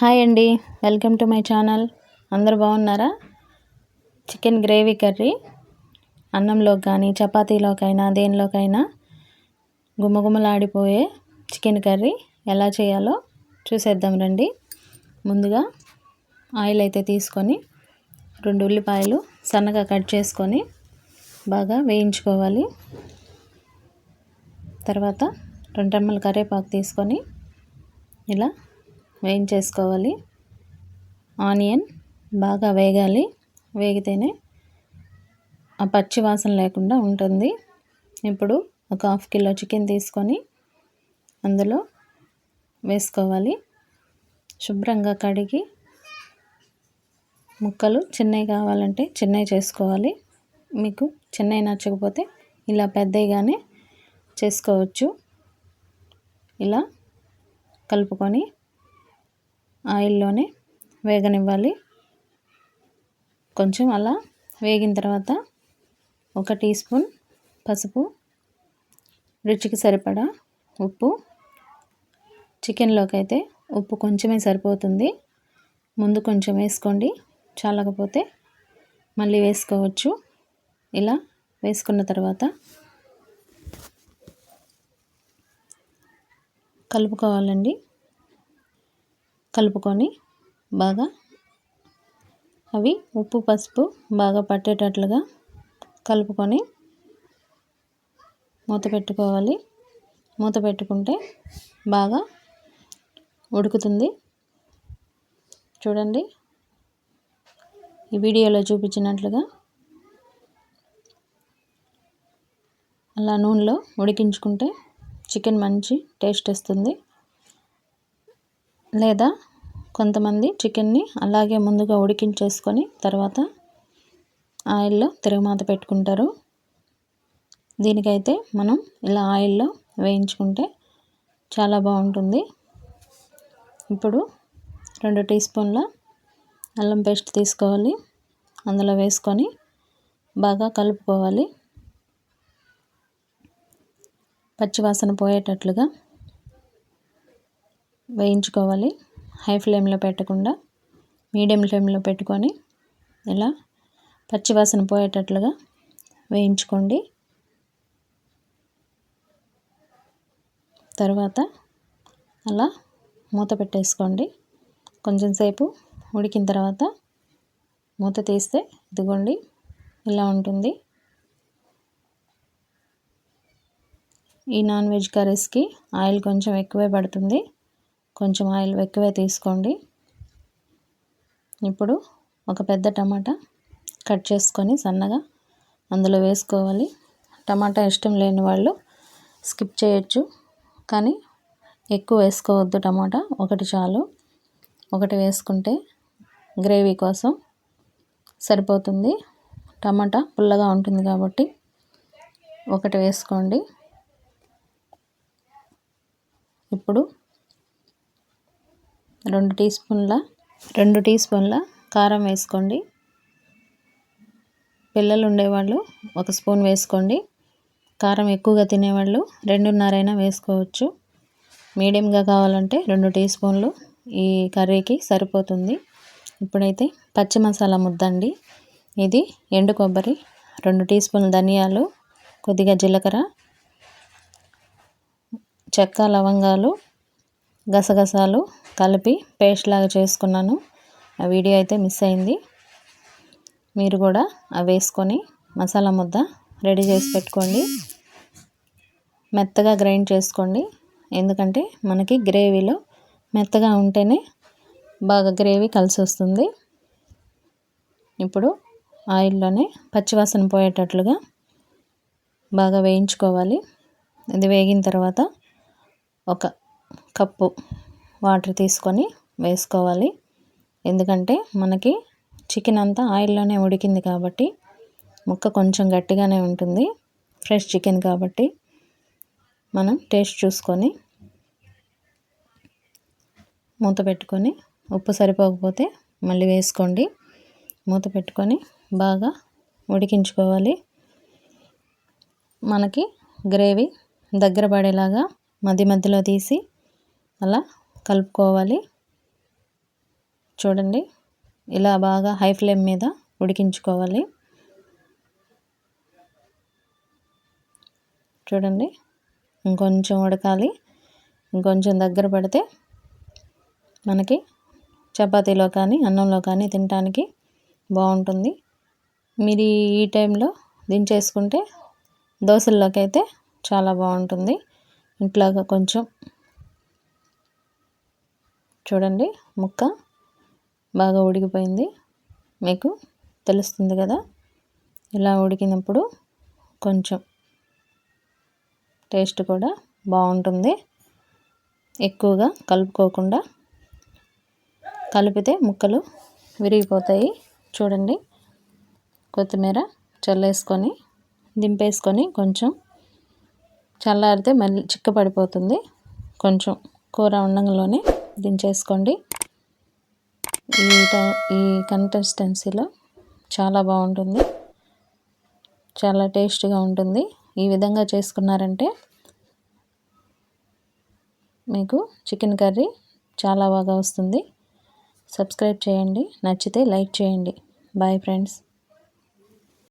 Hi అండి. Welcome to my channel. అందరు బాగున్నారా? Chicken gravy curry. అన్నంలో కానీ చపాతీలోకైనా దేనిలోకైనా గుమ్మగుమ్మలాడిపోయే చికెన్ కర్రీ ఎలా చేయాలో చూసేద్దాం రండి. ముందుగా ఆయిల్ అయితే తీసుకొని రెండు ఉల్లిపాయలు సన్నగా కట్ చేసుకొని బాగా వేయించుకోవాలి. తర్వాత రెండు టమ్మల కరివేపాకు తీసుకొని ఇలా వేయించేసుకోవాలి. ఆనియన్ బాగా వేగాలి. వేగితేనే ఆ పచ్చి వాసన లేకుండా ఉంటుంది. ఇప్పుడు ఒక హాఫ్ కిలో చికెన్ తీసుకొని అందులో వేసుకోవాలి. శుభ్రంగా కడిగి ముక్కలు చిన్నవి కావాలంటే చిన్నవి చేసుకోవాలి. మీకు చిన్నవి నచ్చకపోతే ఇలా పెద్దవిగానే చేసుకోవచ్చు. ఇలా కలుపుకొని ఆయిల్లోనే వేగనివ్వాలి. కొంచెం అలా వేగిన తర్వాత ఒక టీ స్పూన్ పసుపు రుచికి సరిపడా ఉప్పు. చికెన్లోకి అయితే ఉప్పు కొంచెమే సరిపోతుంది. ముందు కొంచెం వేసుకోండి చాలకపోతే మళ్ళీ వేసుకోవచ్చు. ఇలా వేసుకున్న తర్వాత కలుపుకోవాలండి. కలుపుకొని బాగా అవి ఉప్పు పసుపు బాగా పట్టేటట్లుగా కలుపుకొని మూత పెట్టుకోవాలి. మూత పెట్టుకుంటే బాగా ఉడుకుతుంది. చూడండి ఈ వీడియోలో చూపించినట్లుగా అలా నూనెలో ఉడికించుకుంటే చికెన్ మంచి టేస్ట్ వస్తుంది. లేదా కొంతమంది చికెన్ని అలాగే ముందుగా ఉడికించేసుకొని తర్వాత ఆయిల్లో తిరగమాత పెట్టుకుంటారు. దీనికైతే మనం ఇలా ఆయిల్లో వేయించుకుంటే చాలా బాగుంటుంది. ఇప్పుడు రెండు టీ స్పూన్ల అల్లం పేస్ట్ తీసుకోవాలి. అందులో వేసుకొని బాగా కలుపుకోవాలి. పచ్చివాసన పోయేటట్లుగా వేయించుకోవాలి. హై ఫ్లేమ్లో పెట్టకుండా మీడియం ఫ్లేమ్లో పెట్టుకొని ఇలా పచ్చివాసన పోయేటట్లుగా వేయించుకోండి. తర్వాత అలా మూత పెట్టేసుకోండి. కొంచెం సేపు ఉడికిన తర్వాత మూత తీస్తే ఇదిగోండి ఇలా ఉంటుంది. ఈ నాన్ వెజ్ కర్రీస్కి ఆయిల్ కొంచెం ఎక్కువే పడుతుంది. కొంచెం ఆయిల్ ఎక్కువే తీసుకోండి. ఇప్పుడు ఒక పెద్ద టమాటా కట్ చేసుకొని సన్నగా అందులో వేసుకోవాలి. టమాటా ఇష్టం లేని వాళ్ళు స్కిప్ చేయొచ్చు కానీ ఎక్కువ వేసుకోవద్దు టమాటా. ఒకటి చాలు. ఒకటి వేసుకుంటే గ్రేవీ కోసం సరిపోతుంది. టమాటా పుల్లగా ఉంటుంది కాబట్టి ఒకటి వేసుకోండి. ఇప్పుడు రెండు టీ స్పూన్ల రెండు టీ స్పూన్ల కారం వేసుకోండి. పిల్లలు ఉండేవాళ్ళు ఒక స్పూన్ వేసుకోండి. కారం ఎక్కువగా తినేవాళ్ళు రెండున్నరైనా వేసుకోవచ్చు. మీడియంగా కావాలంటే రెండు టీ స్పూన్లు ఈ కర్రీకి సరిపోతుంది. ఇప్పుడైతే పచ్చి మసాలా ముద్దండి. ఇది ఎండు కొబ్బరి రెండు టీ స్పూన్లు ధనియాలు కొద్దిగా జీలకర్ర చెక్క లవంగాలు గసగసాలు కలిపి పేస్ట్ లాగా చేసుకున్నాను. ఆ వీడియో అయితే మిస్ అయింది. మీరు కూడా అవి వేసుకొని మసాలా ముద్ద రెడీ చేసి పెట్టుకోండి. మెత్తగా గ్రైండ్ చేసుకోండి. ఎందుకంటే మనకి గ్రేవీలో మెత్తగా ఉంటేనే బాగా గ్రేవీ కలిసి వస్తుంది. ఇప్పుడు ఆయిల్లోనే పచ్చివాసన పోయేటట్లుగా బాగా వేయించుకోవాలి. ఇది వేగిన తర్వాత ఒక కప్పు వాటర్ తీసుకొని వేసుకోవాలి. ఎందుకంటే మనకి చికెన్ అంతా ఆయిల్లోనే ఉడికింది కాబట్టి ముక్క కొంచెం గట్టిగానే ఉంటుంది. ఫ్రెష్ చికెన్ కాబట్టి మనం టేస్ట్ చూసుకొని మూత పెట్టుకొని ఉప్పు సరిపోకపోతే మళ్ళీ వేసుకోండి. మూత పెట్టుకొని బాగా ఉడికించుకోవాలి. మనకి గ్రేవీ దగ్గర పడేలాగా మధ్య మధ్యలో తీసి అలా కలుపుకోవాలి. చూడండి. ఇలా బాగా హై ఫ్లేమ్ మీద ఉడికించుకోవాలి. చూడండి. ఇంకొంచెం ఉడకాలి. ఇంకొంచెం దగ్గర పడితే మనకి చపాతీలో కానీ అన్నంలో కానీ తినడానికి బాగుంటుంది. మీరు ఈ టైంలో దించేసుకుంటే దోశల్లోకి అయితే చాలా బాగుంటుంది. ఇంట్లో కొంచెం చూడండి ముక్క బాగా ఉడికిపోయింది. మీకు తెలుస్తుంది కదా? ఇలా ఉడికినప్పుడు కొంచెం టేస్ట్ కూడా బాగుంటుంది. ఎక్కువగా కలుపుకోకుండా కలిపితే ముక్కలు విరిగిపోతాయి. చూడండి కొత్తిమీర చల్లేసుకొని దింపేసుకొని కొంచెం చల్లారితే మళ్ళీ చిక్కపడిపోతుంది. కొంచెం కూర ఉండంలోనే దించేసుకోండి. ఈ ఈ కన్సిస్టెన్సీలో చాలా బాగుంటుంది. చాలా టేస్ట్గా ఉంటుంది. ఈ విధంగా చేసుకున్నారంటే మీకు చికెన్ కర్రీ చాలా బాగా వస్తుంది. సబ్స్క్రైబ్ చేయండి. నచ్చితే లైక్ చేయండి. Bye friends.